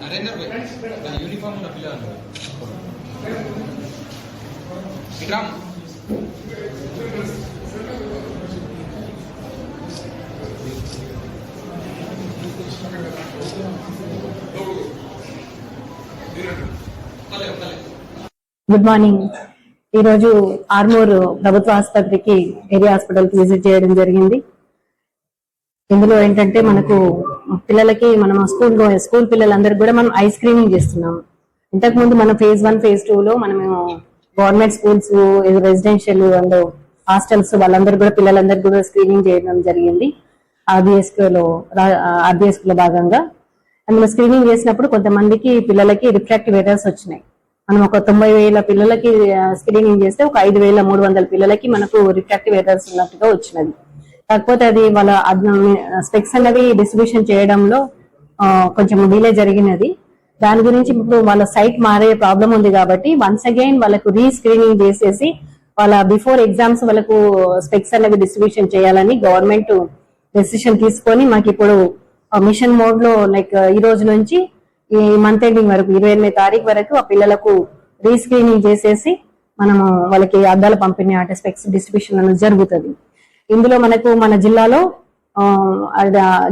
నరేందర్ భాయ్ uniform ఉన్న పిల్లలు Vikram Thank you. Good morning. ఈ రోజు ఆర్మూర్ ప్రభుత్వ ఆసుపత్రికి ఏరియా హాస్పిటల్కి విజిట్ చేయడం జరిగింది. ఇందులో ఏంటంటే మనకు పిల్లలకి మనం స్కూల్ స్కూల్ పిల్లలందరికీ కూడా మనం ఐ స్క్రీనింగ్ చేస్తున్నాం. ఇంతకు ముందు మనం ఫేజ్ వన్ ఫేజ్ టూ లో మనము government schools residential and hostels వాళ్ళందరూ కూడా పిల్లలందరికీ కూడా స్క్రీనింగ్ చేయడం జరిగింది. ఆర్బిఎస్లో లో భాగంగా. అందులో స్క్రీనింగ్ చేసినప్పుడు కొంతమందికి పిల్లలకి రిఫ్రాక్టివ్ ఎర్రర్స్ వచ్చినాయి. మనం ఒక తొంభై వేల పిల్లలకి స్క్రీనింగ్ చేస్తే ఒక ఐదు వేల మూడు వందల పిల్లలకి మనకు రిఫ్రాక్టివ్ ఎర్రర్స్ ఉన్నట్టుగా వచ్చినది. కాకపోతే అది వాళ్ళ స్పెక్స్ అనేవి డిస్ట్రిబ్యూషన్ చేయడంలో కొంచెం డిలే జరిగినది. దాని గురించి ఇప్పుడు వాళ్ళ సైట్ మారే ప్రాబ్లం ఉంది కాబట్టి వన్స్ అగైన్ వాళ్ళకు రీ స్క్రీనింగ్ చేసేసి వాళ్ళ బిఫోర్ ఎగ్జామ్స్ వాళ్ళకు స్పెక్స్ అనేవి డిస్ట్రిబ్యూషన్ చేయాలని గవర్నమెంట్ డెసిషన్ తీసుకొని మాకు ఇప్పుడు మిషన్ మోడ్లో లైక్ ఈ రోజు నుంచి ఈ మంత్ ఎండింగ్ వరకు ఇరవై ఎనిమిది తారీఖు వరకు ఆ పిల్లలకు రీస్క్రీనింగ్ చేసేసి మనము వాళ్ళకి అద్దాల పంపిణీ అంటే స్పెక్స్ డిస్ట్రిబ్యూషన్ అనేది జరుగుతుంది. ఇందులో మనకు మన జిల్లాలో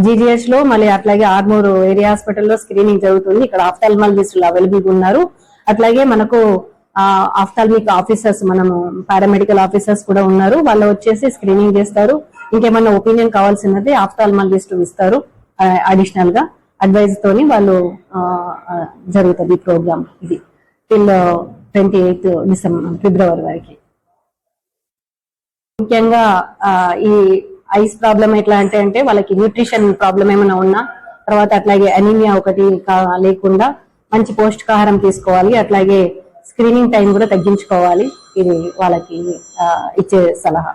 జీజీహెచ్లో మళ్ళీ అట్లాగే ఆర్మూర్ ఏరియా హాస్పిటల్లో స్క్రీనింగ్ జరుగుతుంది. ఇక్కడ ఆఫ్థాల్మాలజిస్టులు అవైలబుల్ ఉన్నారు. అట్లాగే మనకు ఆఫ్థాల్మిక్ ఆఫీసర్స్ మనము పారామెడికల్ ఆఫీసర్స్ కూడా ఉన్నారు. వాళ్ళు వచ్చేసి స్క్రీనింగ్ చేస్తారు. ఇంకేమైనా ఒపీనియన్ కావాల్సినది ఆఫ్థాల్మాలజిస్ట్ ఇస్తారు. అడిషనల్గా అడ్వైజ్ తోని వాళ్ళు జరుగుతుంది ఈ ప్రోగ్రామ్ ఇది. Till twenty eighth December February వరకు. ముఖ్యంగా ఈ ఐస్ ప్రాబ్లం ఎట్లా అంటే అంటే వాళ్ళకి న్యూట్రిషన్ ప్రాబ్లం ఏమైనా ఉన్నా తర్వాత అట్లాగే అనీమియా ఒకటి లేకుండా మంచి పౌష్టికాహారం తీసుకోవాలి అట్లాగే స్క్రీనింగ్ టైం కూడా తగ్గించుకోవాలి. ఇది వాళ్ళకి ఇచ్చే సలహా.